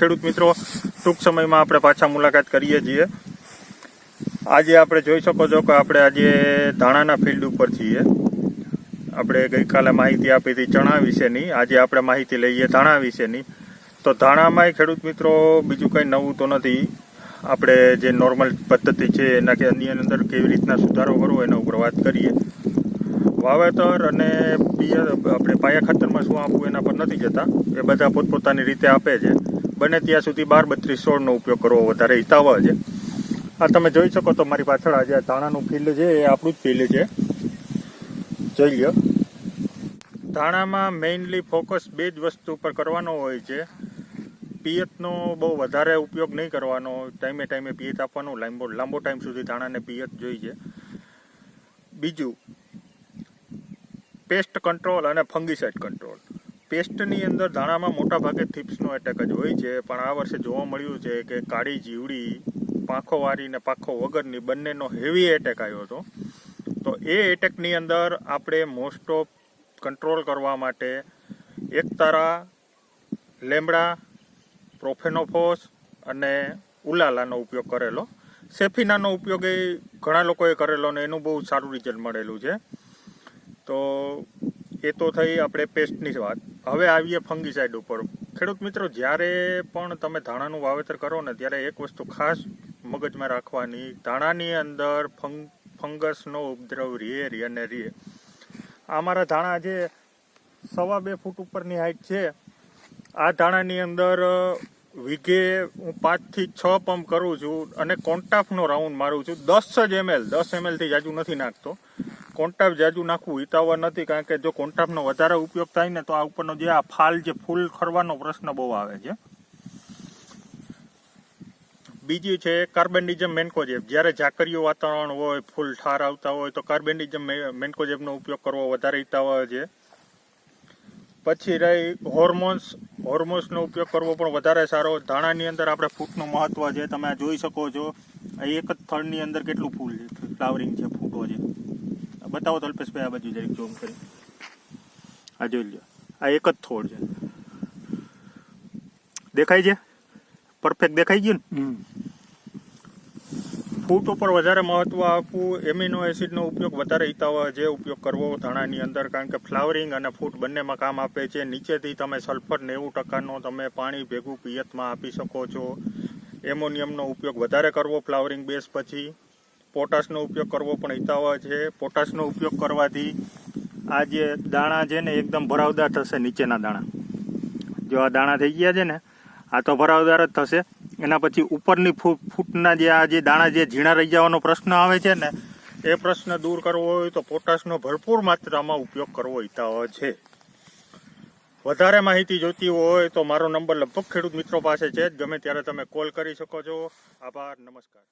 ખેડૂત મિત્રો, ટૂંક સમયમાં આપણે પાછા મુલાકાત કરીએ છીએ. આજે આપણે જોઈ શકો છો કે આપણે આજે ધાણાના ફિલ્ડ ઉપર છીએ. આપણે ગઈકાલે માહિતી આપી હતી ચણા વિશેની. આજે આપણે માહિતી લઈએ ધાણા વિશેની. તો ધાણામાંય ખેડૂત મિત્રો, બીજું કંઈ નવું તો નથી. આપણે જે નોર્મલ પદ્ધતિ છે એના કે એની અંદર કેવી રીતના સુધારો કરવો એના ઉપર વાત કરીએ. વાવેતર અને પિયર આપણે પાયા ખાતરમાં શું આપવું એના પર નથી જતા. એ બધા પોતપોતાની રીતે આપે છે. બને ત્યાં સુધી બાર બત્રીસ સોળનો ઉપયોગ કરવો વધારે હિતાવહ છે. આ તમે જોઈ શકો તો મારી પાછળ આજે આ ધાણાનું ફિલ્ડ છે, એ આપણું જ ફિલ્ડ છે. જોઈ લ્યો. ધાણામાં મેઇનલી ફોકસ બે જ વસ્તુ પર કરવાનો હોય છે. પિયતનો બહુ વધારે ઉપયોગ નહીં કરવાનો, ટાઈમે ટાઈમે પિયત આપવાનું, લાંબો લાંબો ટાઈમ સુધી ધાણાને પિયત જોઈએ બીજું પેસ્ટ કંટ્રોલ અને ફંગીસાઇડ કંટ્રોલ પેસ્ટની અંદર ધાણામાં મોટા ભાગે થીપ્સનો એટેક જ હોય છે. પણ આ વર્ષે જોવા મળ્યું છે કે કાળી જીવડી પાંખો વાળી ને પાંખો વગરની બંનેનો હેવી એટેક આવ્યો હતો. તો એ એટેકની અંદર આપણે મોસ્ટ ઓફ કંટ્રોલ કરવા માટે એકતારા, લેમડા પ્રોફેનોફોસ અને ઉલાલાનો ઉપયોગ કરેલો. સેફિનાનો ઉપયોગ એ ઘણા લોકોએ કરેલો ને એનું બહુ સારું રિઝલ્ટ મળેલું છે. તો એ તો થઈ આપણે પેસ્ટની વાત. હવે આવીએ ફંગીસાઇડ ઉપર. ખેડૂત મિત્રો, જ્યારે પણ તમે ધાણાનું વાવેતર કરો ને, ત્યારે એક વસ્તુ ખાસ મગજમાં રાખવાની, ધાણાની અંદર ફંગ, ફંગસનો ઉપદ્રવ રીએ રે અને રે. આ મારા ધાણા જે સવા બે ફૂટ ઉપરની હાઈટ છે. આ ધાણાની અંદર વીઘે હું પાંચથી છ પંપ કરું છું અને કોન્ટાફનો રાઉન્ડ મારું છું. દસ જ એમએલ દસ એમએલથી જાજુ નથી નાખતો. કોન્ટાફ જાજુ નાખવું, હિતાવહ નથી, કારણ કે જો કોન્ટાપનો વધારે ઉપયોગ થાય ને, તો આ ઉપરનો જે આ ફાલ જે ફૂલ ખરવાનો પ્રશ્ન બહુ આવે છે. બીજી છે કાર્બેન્ડિઝમ મેન્કોજેબ જ્યારે ઝાકરિયું વાતાવરણ હોય, ફૂલ ઠાર આવતા હોય, તો કાર્બેન્ડિઝમ મેન્કોજેબનો ઉપયોગ કરવો વધારે હિતાવહ છે. પછી રહી હોર્મોન્સ હોર્મોન્સનો ઉપયોગ કરવો પણ વધારે સારો. ધાણાની અંદર આપણે ફૂટનું મહત્વ છે, તમે જોઈ શકો છો. એક જ થળની અંદર કેટલું ફૂલ છે? ફ્લાવરિંગ છે, ફૂટો છે. બતાવો તો અલ્પેશભાઈ આ બાજુ જરીક જોમ કરી. આ જોઈ લો આ એક જ થોડ છે. દેખાય છે? પરફેક્ટ દેખાઈ ગયું ને? ફૂટ ઉપર વધારે મહત્વ આપવું એમિનો એસિડનો ઉપયોગ વધારે હિતાવહ જે ઉપયોગ કરવો ધાણાની અંદર કારણ કે ફ્લાવરિંગ અને ફૂટ બંનેમાં કામ આપે છે. નીચેથી તમે સલ્ફર નેવું ટકાનો તમે પાણી ભેગું પિયતમાં આપી શકો છો. એમોનિયમનો ઉપયોગ વધારે કરવો ફ્લાવરિંગ બેઝ પછી. પોટાશનો ઉપયોગ કરવો પણ હિતાવહ છે. પોટાશનો ઉપયોગ કરવાથી આ જે દાણા છે ને એકદમ ભરાવદાર થશે નીચેના દાણા. જો આ દાણા થઈ ગયા છે ને, આ તો ભરાવદાર જ થશે. એના પછી ઉપરની ફૂટ ફૂટના જે આ જે દાણા જે ઝીણા રહી જવાનો પ્રશ્ન આવે છે ને, એ પ્રશ્ન દૂર કરવો હોય તો પોટાશનો ભરપૂર માત્રામાં ઉપયોગ કરવો હિતાવહ છે. વધારે માહિતી જોઈતી હોય તો મારો નંબર લગભગ ખેડૂત મિત્રો પાસે છે. જ ગમે ત્યારે તમે કોલ કરી શકો છો. આભાર. નમસ્કાર.